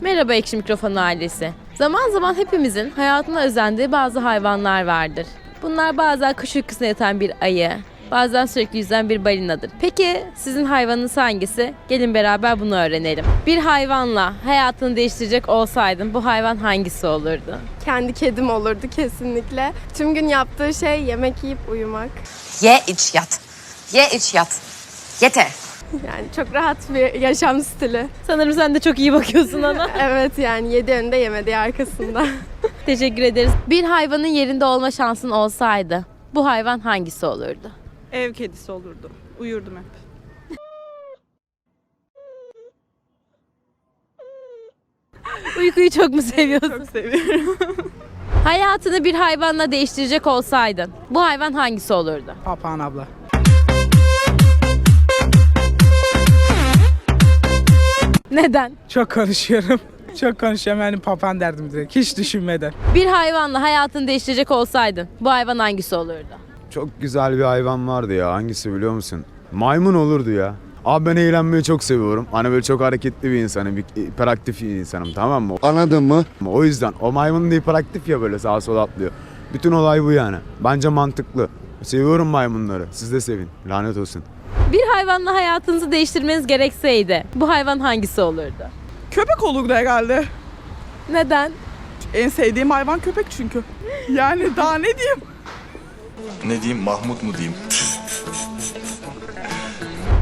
Merhaba Ekşi Mikrofonu ailesi. Zaman zaman hepimizin hayatına özendiği bazı hayvanlar vardır. Bunlar bazen kış uykusuna yatan bir ayı, bazen sürekli yüzen bir balinadır. Peki sizin hayvanınız hangisi? Gelin beraber bunu öğrenelim. Bir hayvanla hayatını değiştirecek olsaydın bu hayvan hangisi olurdu? Kendi kedim olurdu kesinlikle. Tüm gün yaptığı şey yemek yiyip uyumak. Ye iç yat. Ye iç yat. Yeter. Yani çok rahat bir yaşam stili. Sanırım sen de çok iyi bakıyorsun ona. Evet yani yedi önünde yemediği arkasında. Teşekkür ederiz. Bir hayvanın yerinde olma şansın olsaydı bu hayvan hangisi olurdu? Ev kedisi olurdu. Uyurdum hep. Uykuyu çok mu seviyorsun? Çok seviyorum. Hayatını bir hayvanla değiştirecek olsaydın bu hayvan hangisi olurdu? Papağan abla. Neden? Çok konuşuyorum. Çok konuşuyorum yani papağan derdim direkt. Hiç düşünmeden. Bir hayvanla hayatını değiştirecek olsaydın bu hayvan hangisi olurdu? Çok güzel bir hayvan vardı ya. Hangisi biliyor musun? Maymun olurdu ya. Abi ben eğlenmeyi çok seviyorum. Hani böyle çok hareketli bir insanım. Bir hiperaktif bir insanım tamam mı? Anladın mı? O yüzden o maymun da hiperaktif ya böyle sağa sola atlıyor. Bütün olay bu yani. Bence mantıklı. Seviyorum maymunları. Siz de sevin. Lanet olsun. Bir hayvanla hayatınızı değiştirmeniz gerekseydi bu hayvan hangisi olurdu? Köpek olurdu herhalde. Neden? En sevdiğim hayvan köpek çünkü. Yani daha ne diyeyim? Ne diyeyim Mahmut mu diyeyim?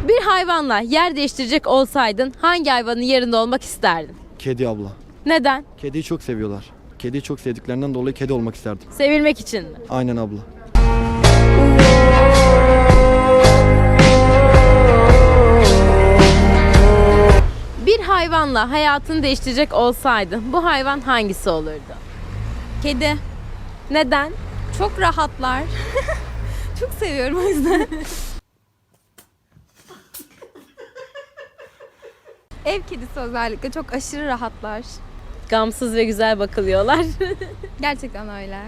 Bir hayvanla yer değiştirecek olsaydın hangi hayvanın yerinde olmak isterdin? Kedi abla. Neden? Kediyi çok seviyorlar. Kediyi çok sevdiklerinden dolayı kedi olmak isterdim. Sevilmek için mi? Aynen abla. Bir hayvanla hayatını değiştirecek olsaydın bu hayvan hangisi olurdu? Kedi. Neden? Çok rahatlar. çok seviyorum o yüzden. Ev kedisi özellikle çok aşırı rahatlar. Gamsız ve güzel bakılıyorlar. Gerçekten öyle.